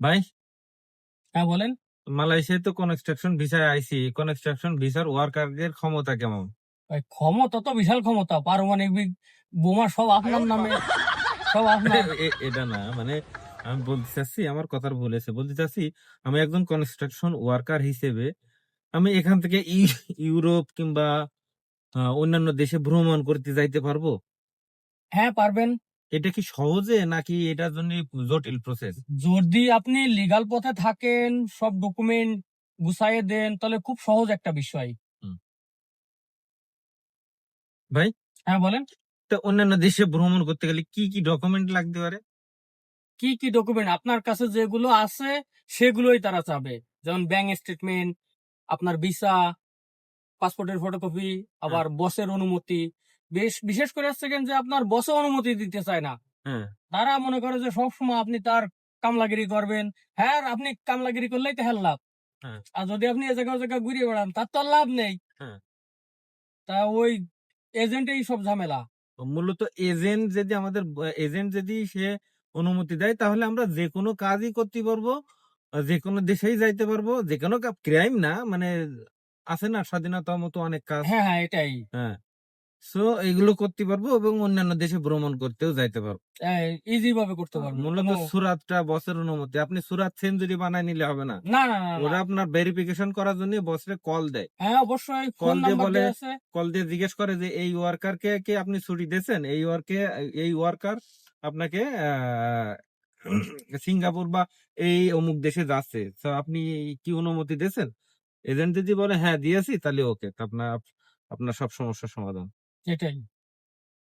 ভাই? হ্যাঁ বলেন। মালয়েশিয়ায় তো কনস্ট্রাকশন ভিসায় আইসি। কনস্ট্রাকশন ভিসার ওয়ার্কারদের ক্ষমতা কেমন? ভাই, ক্ষমতা তো বিশাল ক্ষমতা। পারমাণবিক বোমা সব আপনার নামে। সব আপনার। এটা না মানে আমি বলতে চাচ্ছি আমার কথার ভুল হয়েছে। বলতে চাচ্ছি আমি একজন কনস্ট্রাকশন ওয়ার্কার হিসেবে আমি এখান থেকে ইউরোপ কিংবা অন্যান্য দেশে ভ্রমণ করতে যাইতে পারব? হ্যাঁ পারবেন। এটা কি সহজে নাকি এটার জন্য জটিল প্রসেস যদি আপনি লিগাল পথে থাকেন সব ডকুমেন্ট গুছাইয়ে দেন তাহলে খুব সহজ একটা বিষয়। ভাই? হ্যাঁ বলেন। তো অন্যান্য দেশে ভ্রমণ করতে গেলে কি কি ডকুমেন্ট লাগতে পারে? কি কি ডকুমেন্ট আপনার কাছে যেগুলো আছে সেগুলোই তারা চাবে। যেমন ব্যাংক স্টেটমেন্ট আপনার ভিসা পাসপোর্টের ফটোকপি আবার বসের অনুমতি। বিশেষ করে সেকেন্ড যে আপনার বসে অনুমতি দিতে চায় না। হ্যাঁ। তারা মনে করে যে সবসময় আপনি তার কামলাগিরি করবেন। হ্যাঁ আপনি কামলাগিরি করলেই তো হেল লাভ। হ্যাঁ। আর যদি আপনি এ জায়গা জায়গা ঘুরিয়ে বেড়ান তার তো লাভ নেই। হ্যাঁ। তা ওই এজেন্টেই সব ঝামেলা। মূলত এজেন্ট যদি আমাদের এজেন্ট যদি সে অনুমতি দেয় তাহলে আমরা যে কোনো কাজই করতে পারব যে কোনো দেশেই যাইতে পারব যে কোনো ক্রাইম না মানে আছে না স্বাধীনতা মতো অনেক কাজ? হ্যাঁ হ্যাঁ এটাই। হ্যাঁ। সো এগুলো করতে পারব এবং অন্যান্য দেশে ভ্রমণ করতেও যাইতে পারব। ইজি ভাবে করতে পারব। মূলত সুরাতটা বসের অনুমতি। আপনি সুরাত সেঞ্চুরি বানাই নিলে হবে না। না না ওরা আপনার ভেরিফিকেশন করার জন্য বসরে কল দেয়। হ্যাঁ অবশ্যই কল দিয়ে বলে- কল দিয়ে জিজ্ঞেস করে যে এই ওয়ার্কারকে কে আপনি ছুটি দিয়েছেন? এই ওয়ার্কে এই ওয়ার্কার আপনাকে সিঙ্গাপুর বা এই অমুক দেশে যাচ্ছে। তো আপনি কি অনুমতি দিয়েছেন? এজেন্ট যদি বলে হ্যাঁ দিয়েছি তাহলে ওকে আপনার আপনার সব সমস্যার সমাধান। এটাই